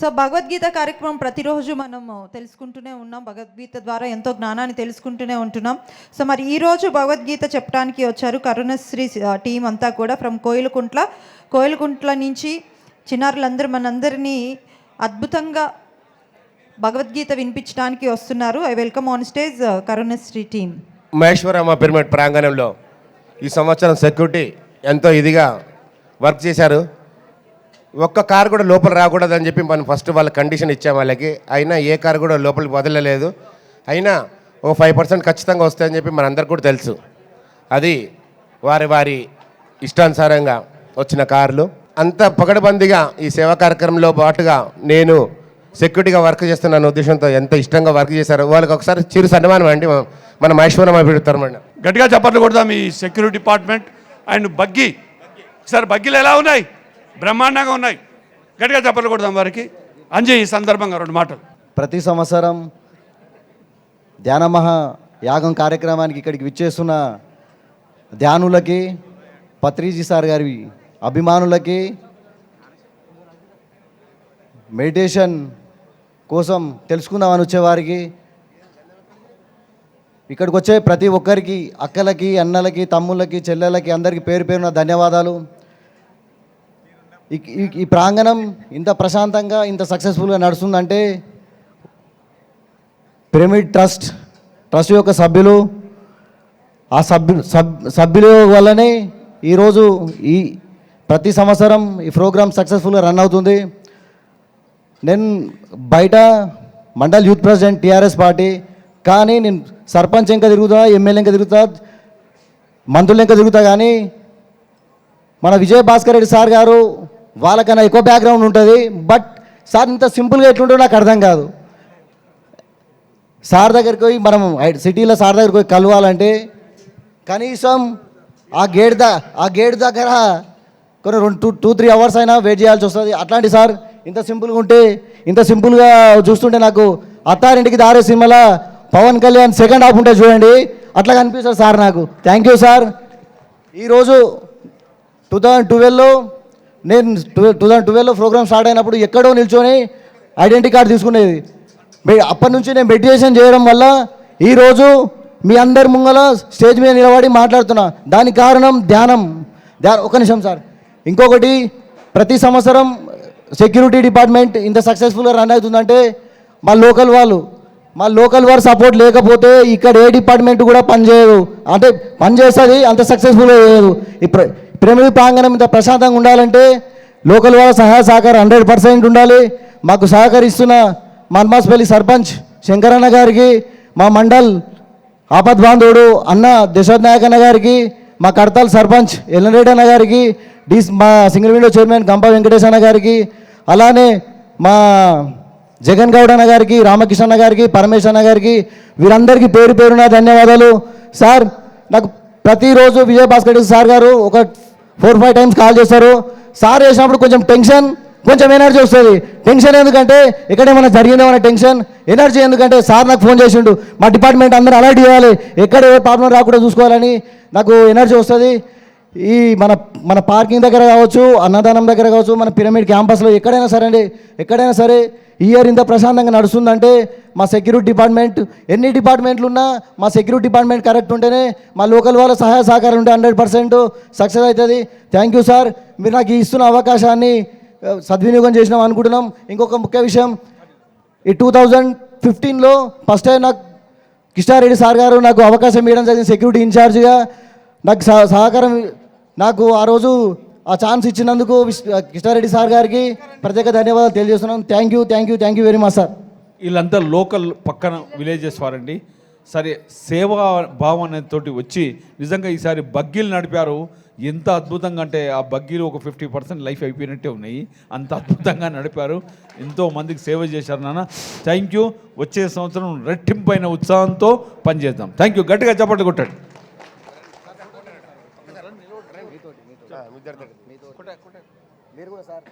So Bhagavad Gita కార్యక్రమం ప్రతిరోజు మనం తెలుసుకుంటూనే ఉన్నాం. భగవద్గీత ద్వారా ఎంతో జ్ఞానాన్ని తెలుసుకుంటూనే ఉంటున్నాం. సో మరి ఈరోజు భగవద్గీత చెప్పడానికి వచ్చారు కరుణశ్రీ టీం అంతా కూడా ఫ్రమ్ కోయిలకుంట్ల. కోయిలకుంట్ల నుంచి చిన్నారులందరూ మనందరినీ అద్భుతంగా భగవద్గీత వినిపించడానికి వస్తున్నారు. I welcome on stage Karunasri team. Maheshwaramma pyramid ప్రాంగణంలో ఈ సంవత్సరం సెక్యూరిటీ ఎంతో ఇదిగా వర్క్ చేశారు. ఒక్క కారు కూడా లోపల రాకూడదని చెప్పి మనం ఫస్ట్ వాళ్ళ కండిషన్ ఇచ్చాం వాళ్ళకి. అయినా ఏ కారు కూడా లోపలికి వదలలేదు. అయినా ఓ ఫైవ్ పర్సెంట్ ఖచ్చితంగా వస్తాయని చెప్పి మనందరికి కూడా తెలుసు. అది వారి వారి ఇష్టానుసారంగా వచ్చిన కార్లు. అంత పగడబందిగా ఈ సేవా కార్యక్రమంలో పాటుగా నేను సెక్యూరిటీగా వర్క్ చేస్తున్న ఉద్దేశంతో ఎంత ఇష్టంగా వర్క్ చేశారో వాళ్ళకి ఒకసారి చిరు సన్మానం అండి. మన మహేశ్వరం పెడతారు గట్టిగా చప్పట్లు కొడదాం ఈ security department and buggy. Sir బగ్గీలు ఎలా ఉన్నాయి? బ్రహ్మాండంగా ఉన్నాయి. గట్టిగా చెప్పలు కొడదాం వారికి. అంజయ్ ఈ సందర్భంగా రెండు మాటలు. ప్రతి సంవత్సరం ధ్యానమహ యాగం కార్యక్రమానికి ఇక్కడికి విచ్చేస్తున్న ధ్యానులకి పత్రిజీ సార్ గారి అభిమానులకి మెడిటేషన్ కోసం తెలుసుకుందామని వచ్చేవారికి ఇక్కడికి వచ్చే ప్రతి ఒక్కరికి అక్కలకి అన్నలకి తమ్ముళ్ళకి చెల్లెలకి అందరికీ పేరు పేరున ధన్యవాదాలు. ఈ- ఈ- ఈ ప్రాంగణం ఇంత ప్రశాంతంగా ఇంత సక్సెస్ఫుల్గా నడుస్తుందంటే పిరమిడ్ ట్రస్ట్ ట్రస్ట్ యొక్క సభ్యులు ఆ సభ్యు సబ్ సభ్యుల వల్లనే ఈరోజు ఈ ప్రతి సంవత్సరం ఈ ప్రోగ్రామ్ సక్సెస్ఫుల్గా రన్ అవుతుంది. నేను బయట mandal youth president TRS party కానీ నేను సర్పంచ్ ఇంకా తిరుగుతా ఎమ్మెల్యే ఇంకా తిరుగుతా మంత్రులు ఇంకా తిరుగుతా కానీ మన విజయ భాస్కర్ రెడ్డి సార్ గారు వాళ్ళకన్నా ఎక్కువ బ్యాక్గ్రౌండ్ ఉంటుంది. బట్ సార్ ఇంత సింపుల్గా ఎట్లుంటుందో నాకు అర్థం కాదు. సార్ దగ్గరికి పోయి మనం ఐ- సిటీలో సార్ దగ్గరికి పోయి కలవాలంటే కనీసం ఆ గేట్ ద ఆ గేట్ దగ్గర కొన్ని రెండు టూ టూ త్రీ అవర్స్ అయినా వెయిట్ చేయాల్సి వస్తుంది. అట్లాంటి సార్ ఇంత సింపుల్గా ఉంటే ఇంత సింపుల్గా చూస్తుంటే నాకు అత్తారింటికి దారే సినిమాలో పవన్ కళ్యాణ్ సెకండ్ హాఫ్ ఉంటే చూడండి. అట్లా కనిపిస్తుంది సార్ నాకు. Thank you sir. ఈరోజు టూ థౌజండ్ ట్వెల్వ్లో నేను టూ టూ థౌజండ్ ట్వెల్వ్లో ప్రోగ్రామ్ స్టార్ట్ అయినప్పుడు ఎక్కడో నిల్చొని ఐడెంటిటీ కార్డు తీసుకునేది. మె- అప్పటి నుంచి నేను మెడిటేషన్ చేయడం వల్ల ఈరోజు మీ అందరి ముంగల స్టేజ్ మీద నిలబడి మాట్లాడుతున్నా. దానికి కారణం ధ్యానం. ధ్యా ఒక నిమిషం సార్. ఇంకొకటి ప్రతి సంవత్సరం సెక్యూరిటీ డిపార్ట్మెంట్ ఇంత సక్సెస్ఫుల్గా రన్ అవుతుందంటే మా లోకల్ వాళ్ళు మా లోకల్ వారు సపోర్ట్ లేకపోతే ఇక్కడ ఏ డిపార్ట్మెంట్ కూడా పనిచేయదు. అంటే పనిచేస్తుంది అంత సక్సెస్ఫుల్గా చేయదు. ఇప్పుడు పిరమిడ్ ప్రాంగణం ఇంత ప్రశాంతంగా ఉండాలంటే లోకల్ వాళ్ళ సహాయ సహకారం హండ్రెడ్ పర్సెంట్ ఉండాలి. మాకు సహకరిస్తున్న మన్మాస్పల్లి సర్పంచ్ శంకరన్న గారికి మా మండల్ ఆపద్ బాంధవుడు అన్న దశరథ్ నాయక్ అన్న గారికి మా కడతాల్ సర్పంచ్ ఎల్లరెడ్డి అన్న గారికి డి మా సింగిల్ విండో చైర్మన్ గంప వెంకటేష్ అన్న గారికి అలానే మా జగన్ గౌడ్ అన్న గారికి రామకృష్ణ అన్న గారికి పరమేశ్వర అన్న గారికి వీరందరికీ పేరు పేరున ధన్యవాదాలు. సార్ నాకు ప్రతిరోజు విజయభాస్కర్ సార్ గారు ఒక ఫోర్ ఫైవ్ టైమ్స్ కాల్ చేస్తారు. సార్ చేసినప్పుడు కొంచెం టెన్షన్ కొంచెం ఎనర్జీ వస్తుంది. టెన్షన్ ఎందుకంటే ఇక్కడ ఏమైనా జరిగిందేమైనా టెన్షన్ ఎనర్జీ ఎందుకంటే సార్ నాకు ఫోన్ చేసిండు. మా డిపార్ట్మెంట్ అందరూ అలర్ట్ చేయాలి. ఎక్కడ ఏ ప్రాబ్లం రాకుండా చూసుకోవాలని నాకు ఎనర్జీ వస్తుంది. ఈ మన మన పార్కింగ్ దగ్గర కావచ్చు అన్నదానం దగ్గర కావచ్చు మన పిరమిడ్ క్యాంపస్లో ఎక్కడైనా సరే అండి ఎక్కడైనా సరే ఈ ఇయర్ ఇంత ప్రశాంతంగా నడుస్తుందంటే మా సెక్యూరిటీ డిపార్ట్మెంట్ ఎన్ని డిపార్ట్మెంట్లు ఉన్నా మా సెక్యూరిటీ డిపార్ట్మెంట్ కరెక్ట్ ఉంటేనే మా లోకల్ వాళ్ళ సహాయ సహకారం ఉంటే హండ్రెడ్ పర్సెంట్ సక్సెస్ అవుతుంది. Thank you sir. మీరు నాకు ఇస్తున్న అవకాశాన్ని సద్వినియోగం చేసినాం అనుకుంటున్నాం. ఇంకొక ముఖ్య విషయం ఈ టూ థౌజండ్ ఫిఫ్టీన్లో ఫస్ట్ టైం నాకు కిష్టారెడ్డి సార్ గారు నాకు అవకాశం ఇవ్వడం జరిగింది సెక్యూరిటీ ఇన్ఛార్జ్గా. నాకు సహ- సహకారం నాకు ఆ రోజు ఆ ఛాన్స్ ఇచ్చినందుకు కృష్ణారెడ్డి కిష్టారెడ్డి సార్ గారికి ప్రత్యేక ధన్యవాదాలు తెలియజేస్తున్నాను. Thank you thank you thank you very much sir వీళ్ళంతా లోకల్ పక్కన విలేజెస్ వారండి. సరే సేవా భావం అనేతోటి వచ్చి నిజంగా ఈసారి బగ్గీలు నడిపారు. ఎంత అద్భుతంగా అంటే ఆ బగ్గీలు ఒక ఫిఫ్టీ పర్సెంట్ లైఫ్ అయిపోయినట్టే ఉన్నాయి. అంత అద్భుతంగా నడిపారు. ఎంతో మందికి సేవ చేశారు నాన్న. థ్యాంక్ యూ వచ్చే సంవత్సరం రెట్టింపైన ఉత్సాహంతో పనిచేద్దాం. థ్యాంక్ యూ గట్టిగా చప్పట్లు కొట్టండి. మీరు కూడా సార్.